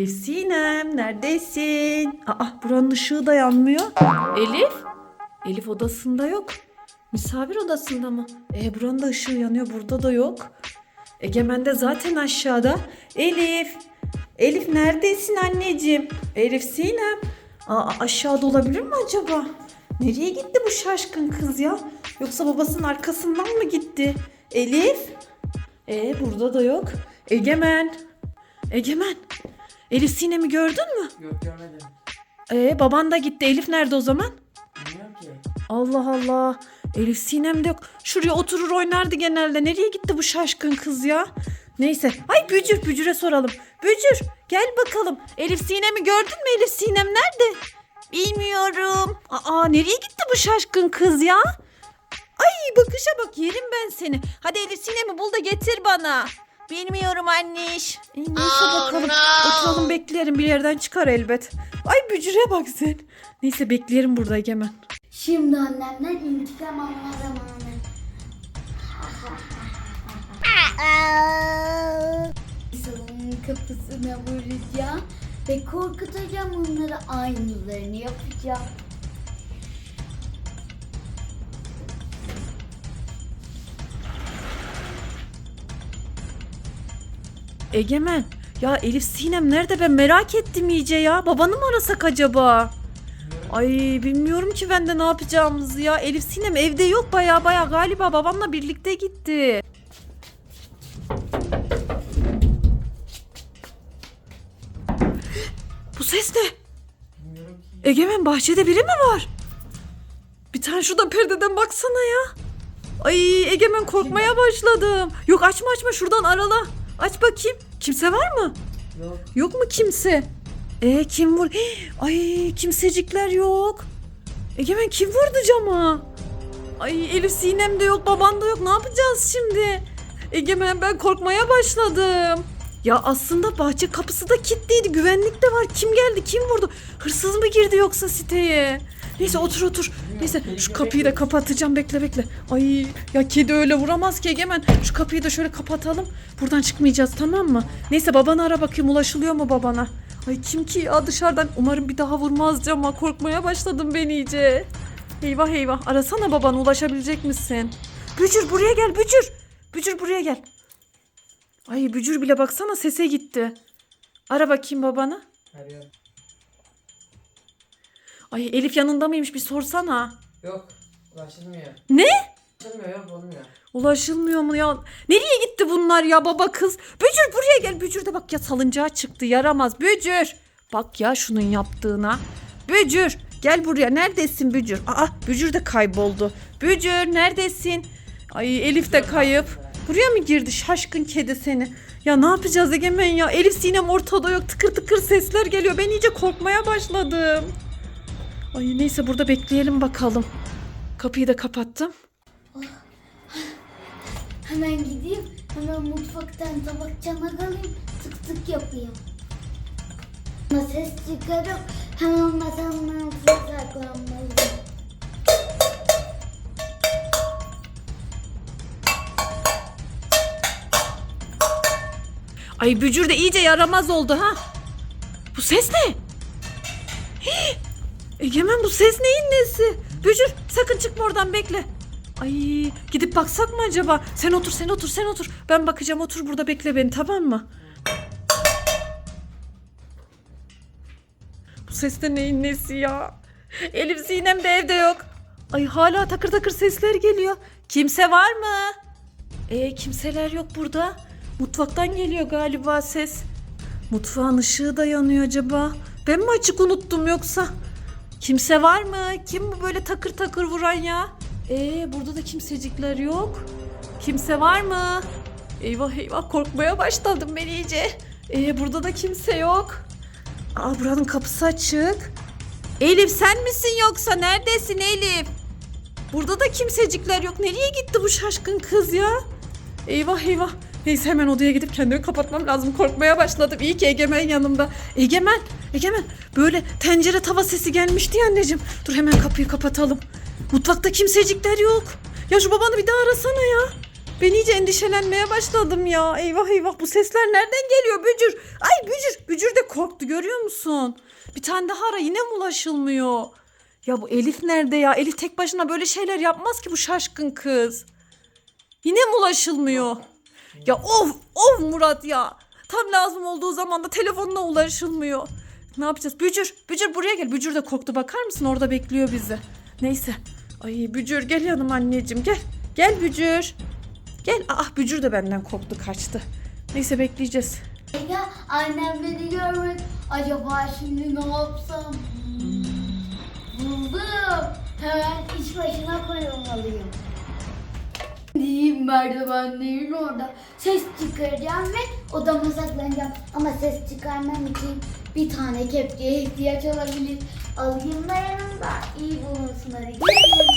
Elif Sinem neredesin? Aa buranın ışığı da yanmıyor. Elif? Elif odasında yok. Misafir odasında mı? E buranın da ışığı yanıyor burada da yok. Egemen de zaten aşağıda. Elif. Elif neredesin anneciğim? Elif Sinem. Aa, aşağıda olabilir mi acaba? Nereye gitti bu şaşkın kız ya? Yoksa babasının arkasından mı gitti? Elif? E burada da yok. Egemen. Egemen. Elif Sinem'i gördün mü? Yok görmedim. E baban da gitti. Elif nerede o zaman? Bilmiyorum ki. Allah Allah. Elif Sinem de yok. Şuraya oturur oynardı genelde. Nereye gitti bu şaşkın kız ya? Neyse. Ay Bücür, Bücür'e soralım. Bücür gel bakalım. Elif Sinem'i gördün mü? Elif Sinem nerede? Bilmiyorum. Aa nereye gitti bu şaşkın kız ya? Ay bakışa bak yerim ben seni. Hadi Elif Sinem'i bul da getir bana. Bilmiyorum anneş. E, neyse bakalım. Oturalım bekleyelim bir yerden çıkar elbet. Ay Bücür'e bak sen. Neyse bekleyelim burada Egemen. Şimdi annemden intikam alma zamanı. Salonun kapısına vuracağım ve korkutacağım onları aynılarını yapacağım. Egemen ya Elif Sinem nerede ben merak ettim iyice ya. Babanı mı arasak acaba? Ay bilmiyorum ki ben de ne yapacağımızı ya. Elif Sinem evde yok baya baya galiba babamla birlikte gitti. Bu ses ne? Egemen bahçede biri mi var? Bir tane şurada perdeden baksana ya. Ay Egemen korkmaya başladım. Yok açma açma şuradan arala. Aç bakayım. Kimse var mı? Yok. Yok mu kimse? E kim vur? Ay kimsecikler yok. Egemen kim vurdu cama? Ay Elif Sinem de yok, baban da yok. Ne yapacağız şimdi? Egemen ben korkmaya başladım. Ya aslında bahçe kapısı da kilitliydi. Güvenlik de var. Kim geldi? Kim vurdu? Hırsız mı girdi yoksa siteye? Neyse otur otur. Neyse şu kapıyı da kapatacağım. Bekle bekle. Ay ya kedi öyle vuramaz ki Egemen. Şu kapıyı da şöyle kapatalım. Buradan çıkmayacağız tamam mı? Neyse babanı ara bakayım ulaşılıyor mu babana? Ay kim ki ya dışarıdan? Umarım bir daha vurmaz cama. Korkmaya başladım ben iyice. Eyvah eyvah. Arasana babanı ulaşabilecek misin? Bücür buraya gel Bücür. Bücür buraya gel. Ay Bücür bile baksana sese gitti. Ara bakayım babanı. Arıyor. Ay Elif yanında mıymış bir sorsana. Yok. Ulaşılmıyor. Ne? Ulaşılmıyor yok olmuyor. Ulaşılmıyor mu ya? Nereye gitti bunlar ya baba kız? Bücür buraya gel. Bücür de bak ya salıncağa çıktı yaramaz. Bücür. Bak ya şunun yaptığına. Bücür. Gel buraya. Neredesin Bücür? Aa Bücür de kayboldu. Bücür neredesin? Ay Elif de kayıp. Buraya mı girdi şaşkın kedi seni? Ya ne yapacağız Egemen ya? Elif Sinem ortada yok. Tıkır tıkır sesler geliyor. Ben iyice korkmaya başladım. Ay neyse burada bekleyelim bakalım. Kapıyı da kapattım. Hemen gideyim, hemen mutfaktan tabak çanak alayım, tık tık yapayım. Ama ses çıkarıp hemen masanın altına saklanmalıyım. Ay bücür de iyice yaramaz oldu ha. Bu ses ne? Hii! Egemen bu ses neyin nesi? Bücür sakın çıkma oradan bekle. Ay gidip baksak mı acaba? Sen otur sen otur sen otur. Ben bakacağım otur burada bekle beni tamam mı? Bu ses de neyin nesi ya? Elif Sinem de evde yok. Ay hala takır takır sesler geliyor. Kimse var mı? E kimseler yok burada. Mutfaktan geliyor galiba ses. Mutfağın ışığı da yanıyor acaba. Ben mi açık unuttum yoksa? Kimse var mı? Kim bu böyle takır takır vuran ya? Ee burada da kimsecikler yok. Kimse var mı? Eyvah eyvah korkmaya başladım ben iyice. Ee burada da kimse yok. Aa buranın kapısı açık. Elif sen misin yoksa? Neredesin Elif? Burada da kimsecikler yok. Nereye gitti bu şaşkın kız ya? Eyvah eyvah. Neyse hemen odaya gidip kendimi kapatmam lazım. Korkmaya başladım. İyi ki Egemen yanımda. Egemen, Egemen. Böyle tencere tava sesi gelmişti ya anneciğim. Dur hemen kapıyı kapatalım. Mutfakta kimsecikler yok. Ya şu babanı bir daha arasana ya. Ben iyice endişelenmeye başladım ya. Eyvah eyvah bu sesler nereden geliyor Bücür? Ay Bücür. Bücür de korktu görüyor musun? Bir tane daha ara yine mi ulaşılmıyor? Ya bu Elif nerede ya? Elif tek başına böyle şeyler yapmaz ki bu şaşkın kız. Yine mi ulaşılmıyor? Ya of of Murat ya. Tam lazım olduğu zaman da telefonuna ulaşılmıyor. Ne yapacağız? Bücür, Bücür buraya gel. Bücür de korktu bakar mısın? Orada bekliyor bizi. Neyse. Ay Bücür gel yanıma anneciğim gel. Gel Bücür. Gel. Ah Bücür de benden korktu kaçtı. Neyse bekleyeceğiz. Ya annem beni görmedi. Acaba şimdi ne yapsam? Hmm. Buldum. Hemen iş başına koyulmalıyım. Diyeyim merdivenlerin orada. Ses çıkaracağım ve odama saklanacağım. Ama ses çıkarmam için bir tane kepçeye ihtiyaç olabilir. Alayım da yanımda. İyi bulunsun hadi. Gelin.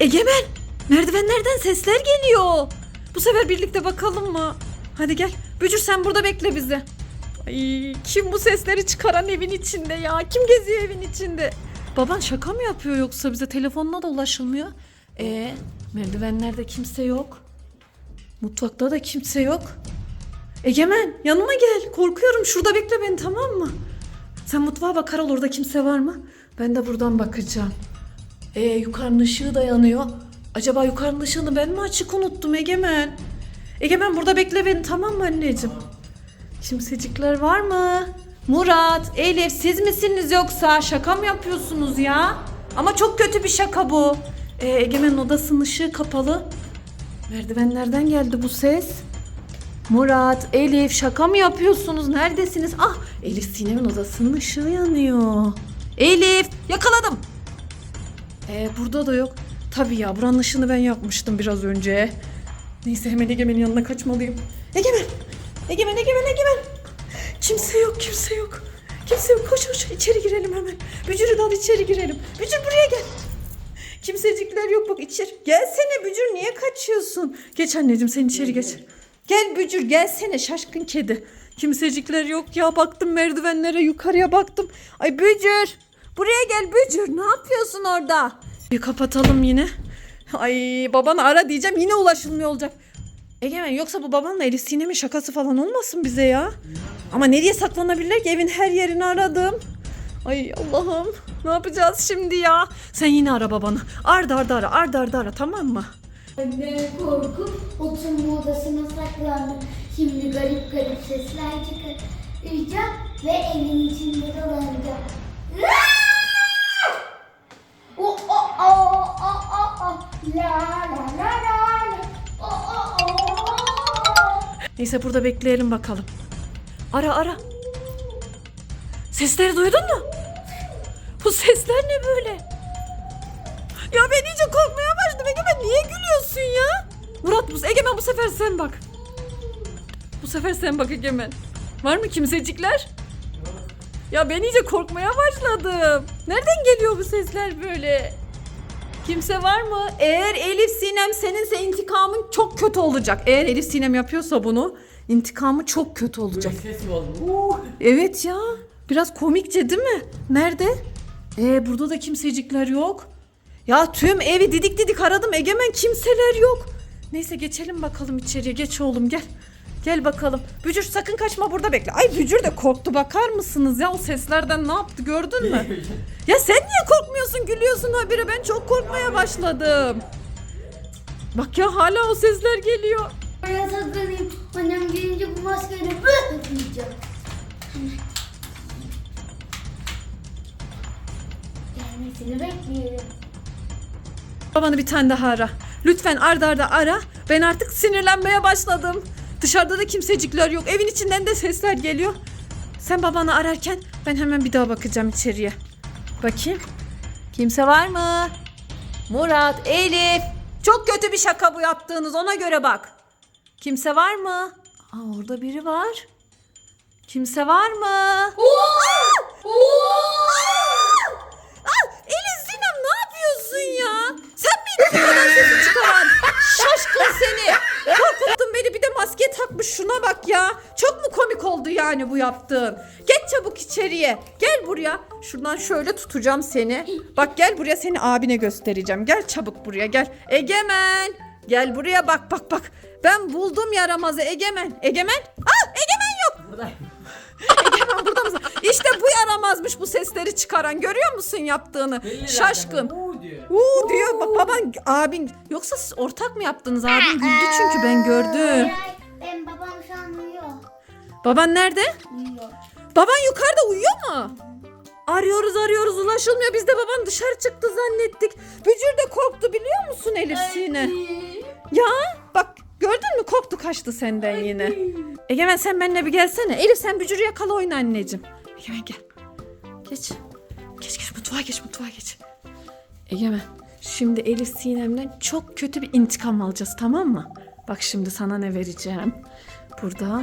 Egemen merdivenlerden sesler geliyor. Bu sefer birlikte bakalım mı? Hadi gel. Bücür sen burada bekle bizi. Ay, kim bu sesleri çıkaran evin içinde ya? Kim geziyor evin içinde? Baban şaka mı yapıyor yoksa bize telefonuna da ulaşılmıyor? E merdivenlerde kimse yok. Mutfakta da kimse yok. Egemen yanıma gel. Korkuyorum. Şurada bekle beni tamam mı? Sen mutfağa bakar ol orada kimse var mı? Ben de buradan bakacağım. Ee, yukarının ışığı da yanıyor. Acaba yukarının ışığını ben mi açık unuttum Egemen? Egemen burada bekle beni tamam mı anneciğim? Kimsecikler var mı? Murat, Elif siz misiniz yoksa? Şaka mı yapıyorsunuz ya? Ama çok kötü bir şaka bu. Ee, Egemen'in odasının ışığı kapalı. Merdivenlerden geldi bu ses. Murat, Elif şaka mı yapıyorsunuz? Neredesiniz? Ah Elif Sinem'in odasının ışığı yanıyor. Elif yakaladım. Ee, burada da yok. Tabii ya buranın ışığını ben yapmıştım biraz önce. Neyse hemen Egemen'in yanına kaçmalıyım. Egemen! Egemen, Egemen, Egemen! Kimse yok, kimse yok. Kimse yok. Koş koş içeri girelim hemen. Bücür'ü de al içeri girelim. Bücür buraya gel. Kimsecikler yok bak içeri. Gelsene Bücür niye kaçıyorsun? Geç anneciğim sen içeri geç. Gel Bücür gelsene şaşkın kedi. Kimsecikler yok ya baktım merdivenlere yukarıya baktım. Ay Bücür buraya gel Bücür ne yapıyorsun orada? Bir kapatalım yine. Ay babanı ara diyeceğim yine ulaşılmıyor olacak. Egemen yoksa bu babanla Elif Sinem'in şakası falan olmasın bize ya? Ama nereye saklanabilirler ki evin her yerini aradım. Ay Allah'ım ne yapacağız şimdi ya? Sen yine ara babanı. Arda arda ara arda arda ara tamam mı? Anne korkup oturma odasına saklandım. Şimdi garip garip sesler çıkaracağım ve evin içinde dolanacağım. O o o o o o la la la la Neyse burada bekleyelim bakalım. Ara ara. Sesleri duydun mu? Bu sesler ne böyle? Ya ben iyice korkmaya başladım. Egemen niye gülüyorsun ya? Murat bu Egemen bu sefer sen bak. Bu sefer sen bak Egemen. Var mı kimsecikler? Ya ben iyice korkmaya başladım. Nereden geliyor bu sesler böyle? Kimse var mı? Eğer Elif Sinem seninse intikamın çok kötü olacak. Eğer Elif Sinem yapıyorsa bunu intikamı çok kötü olacak. Böyle ses mi oldu? Uh! Evet ya. Biraz komikçe değil mi? Nerede? Ee burada da kimsecikler yok. Ya tüm evi didik didik aradım Egemen kimseler yok. Neyse geçelim bakalım içeriye. Geç oğlum gel. Gel bakalım. Bücür sakın kaçma burada bekle. Ay Bücür de korktu bakar mısınız ya o seslerden ne yaptı gördün mü? Ya sen niye korkmuyorsun gülüyorsun habire ben çok korkmaya başladım. Bak ya hala o sesler geliyor. Oraya saklanayım. Annem gelince bu maskeyle böyle. Gelmesini bekleyelim. Babanı bir tane daha ara. Lütfen arda arda ara. Ben artık sinirlenmeye başladım. Dışarıda da kimsecikler yok. Evin içinden de sesler geliyor. Sen babanı ararken ben hemen bir daha bakacağım içeriye. Bakayım. Kimse var mı? Murat, Elif. Çok kötü bir şaka bu yaptığınız ona göre bak. Kimse var mı? Aa, orada biri var. Kimse var mı? Aa, bak ya. Çok mu komik oldu yani bu yaptığın? Geç çabuk içeriye. Gel buraya. Şuradan şöyle tutacağım seni. Bak gel buraya seni abine göstereceğim. Gel çabuk buraya gel. Egemen. Gel buraya bak bak bak. Ben buldum yaramazı Egemen. Egemen. Aa Egemen yok. Egemen burada mısın? İşte bu yaramazmış bu sesleri çıkaran. Görüyor musun yaptığını? Belli Şaşkın. zaten. Uuu diyor. Uuu diyor bak baban abin yoksa siz ortak mı yaptınız abin güldü çünkü ben gördüm. Ay, Benim babam şu an uyuyor. Baban nerede? Uyuyor. Baban yukarıda uyuyor mu? Arıyoruz arıyoruz ulaşılmıyor biz de baban dışarı çıktı zannettik. Bücür de korktu biliyor musun Elif Sine? Ya bak gördün mü korktu kaçtı senden yine. Egemen sen benimle bir gelsene. Elif sen Bücür'ü yakala oyna anneciğim. Egemen gel. Geç. Geç geç mutfağa geç mutfağa geç. Egemen şimdi Elif Sinem'den çok kötü bir intikam alacağız tamam mı? Bak şimdi sana ne vereceğim. Burada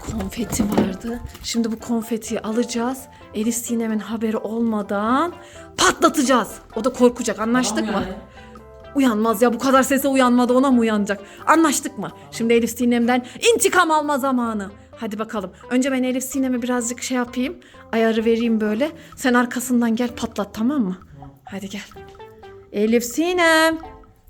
konfeti vardı. Şimdi bu konfetiyi alacağız. Elif Sinem'in haberi olmadan patlatacağız. O da korkacak anlaştık Tamam mı? yani. Uyanmaz ya bu kadar sese uyanmadı ona mı uyanacak? Anlaştık mı? Şimdi Elif Sinem'den intikam alma zamanı. Hadi bakalım. Önce ben Elif Sinem'e birazcık şey yapayım. Ayarı vereyim böyle. Sen arkasından gel patlat tamam mı? Hadi gel. Elif Sinem.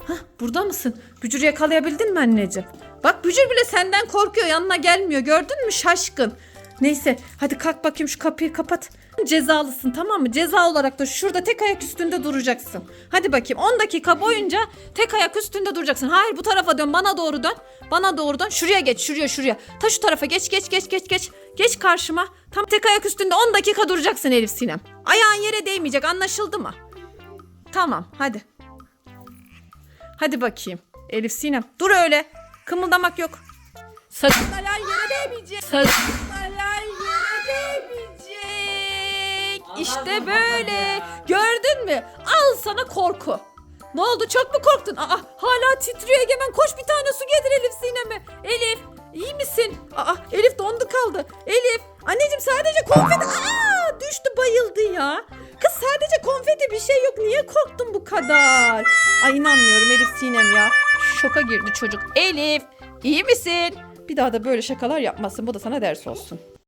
Hah burada mısın? Bücür'ü yakalayabildin mi anneciğim? Bak Bücür bile senden korkuyor yanına gelmiyor gördün mü şaşkın. Neyse hadi kalk bakayım şu kapıyı kapat. Cezalısın tamam mı? Ceza olarak da şurada tek ayak üstünde duracaksın. Hadi bakayım 10 dakika boyunca tek ayak üstünde duracaksın. Hayır bu tarafa dön bana doğru dön. Bana doğru dön. Şuraya geç şuraya şuraya. Ta şu tarafa geç geç geç geç geç. Geç karşıma. Tam tek ayak üstünde 10 dakika duracaksın Elif Sinem. Ayağın yere değmeyecek anlaşıldı mı? Tamam hadi. Hadi bakayım. Elif Sinem dur öyle. Kımıldamak yok. Ayağın yere değmeyecek. Yere değmeyecek. İşte böyle. Gördün mü? Al sana korku. Ne oldu çok mu korktun? Aa hala titriyor Egemen. Koş bir tane su getir Elif Sinem'e. Elif iyi misin? Aa Elif dondu kaldı. Elif anneciğim sadece konfeti. Aa düştü bayıldı ya. Kız sadece konfeti bir şey yok. Niye korktun bu kadar? Ay inanmıyorum Elif Sinem ya. Şoka girdi çocuk. Elif iyi misin? Bir daha da böyle şakalar yapmasın. Bu da sana ders olsun.